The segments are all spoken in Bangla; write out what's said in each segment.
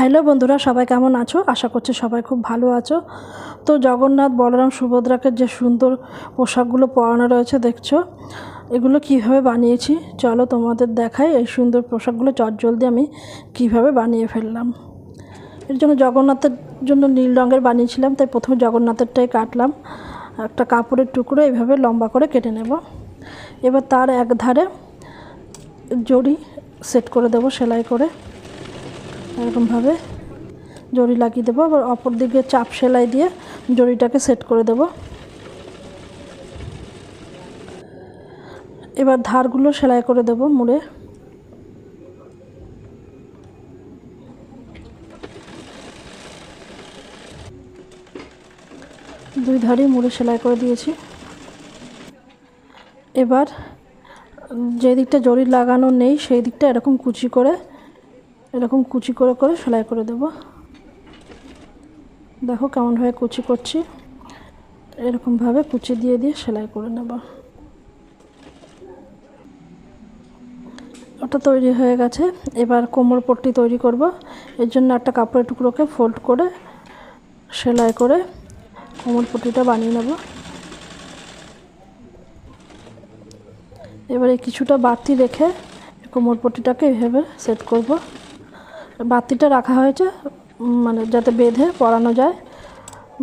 হ্যালো বন্ধুরা, সবাই কেমন আছো? আশা করছি সবাই খুব ভালো আছো। তো জগন্নাথ বলরাম সুভদ্রাকে যে সুন্দর পোশাকগুলো পরানো রয়েছে, দেখছ? এগুলো কীভাবে বানিয়েছি? চলো তোমাদের দেখাই এই সুন্দর পোশাকগুলো চটজলদি আমি কীভাবে বানিয়ে ফেললাম। এর জন্য জগন্নাথের জন্য নীল রঙের বানিয়েছিলাম, তাই প্রথমে জগন্নাথেরটাই কাটলাম। একটা কাপড়ের টুকরো এইভাবে লম্বা করে কেটে নেব। এবার তার এক ধারে জড়ি সেট করে দেবো সেলাই করে। এরকমভাবে জড়ি লাগিয়ে দেবো। আবার অপর দিকে চাপ সেলাই দিয়ে জড়িটাকে সেট করে দেবো। এবার ধারগুলো সেলাই করে দেবো মুড়ে। দুই ধারই মুড়ে সেলাই করে দিয়েছি। এবার যে দিকটা জড়ি লাগানো নেই, সেই দিকটা এরকম কুচি করে এরকম কুচি করে করে সেলাই করে দেব। দেখো কেমনভাবে কুচি করছি। এরকমভাবে কুচি দিয়ে দিয়ে সেলাই করে নেব। ওটা তৈরি হয়ে গেছে। এবার কোমর পট্টি তৈরি করব। এর জন্য একটা কাপড়ের টুকরোকে ফোল্ড করে সেলাই করে কোমর পট্টিটা বানিয়ে নেব। এবারে কিছুটা বাড়তি রেখে কোমর পট্টিটাকে এভাবে সেট করব। বাতিটা রাখা হয়েছে মানে যাতে বেঁধে পরানো যায়,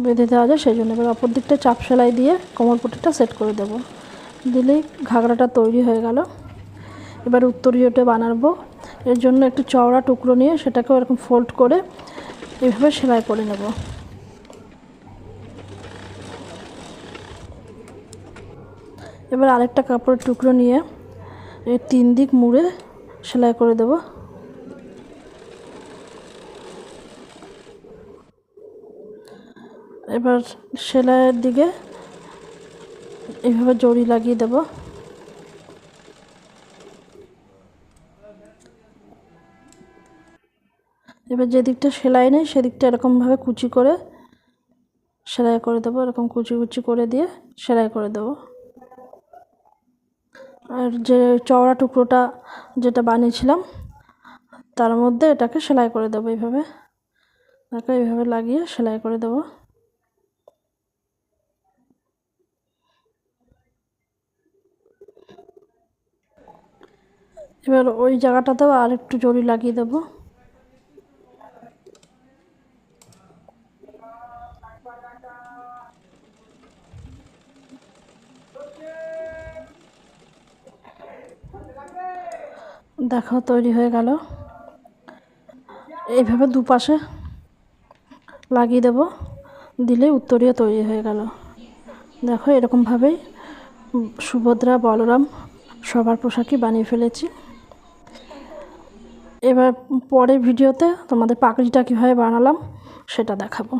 বেঁধে দেওয়া যায়, সেই জন্য এবার অপর দিকটা চাপ সেলাই দিয়ে কোমর পট্টিটা সেট করে দেব। দিলেই ঘাগড়াটা তৈরি হয়ে গেল। এবার উত্তরীয়টা বানাবো। এর জন্য একটু চওড়া টুকরো নিয়ে সেটাকে এরকম ফোল্ড করে এভাবে সেলাই করে নেব। এবার আরেকটা কাপড়ের টুকরো নিয়ে এর তিন দিক মুড়ে সেলাই করে দেব। এবার সেলাইয়ের দিকে এভাবে জড়ি লাগিয়ে দেব। এবার যেদিকটা সেলাই নেই, সেদিকটা এরকমভাবে কুচি করে সেলাই করে দেবো। এরকম কুচি কুচি করে দিয়ে সেলাই করে দেবো। আর যে চওড়া টুকরোটা যেটা বানিয়েছিলাম, তার মধ্যে এটাকে সেলাই করে দেবো এইভাবে। এটাকে এইভাবে লাগিয়ে সেলাই করে দেবো। এবার ওই জায়গাটাতেও আর একটু জড়ি লাগিয়ে দেবো। দেখো, তৈরি হয়ে গেল। এইভাবে দুপাশে লাগিয়ে দেব, দিলেই উত্তরীয় তৈরি হয়ে গেল। দেখো, এরকমভাবেই সুভদ্রা, বলরাম সবার পোশাকই বানিয়ে ফেলেছি। এবার পরের ভিডিওতে তোমাদের পাকড়িটা কীভাবে বানালাম সেটা দেখাবো।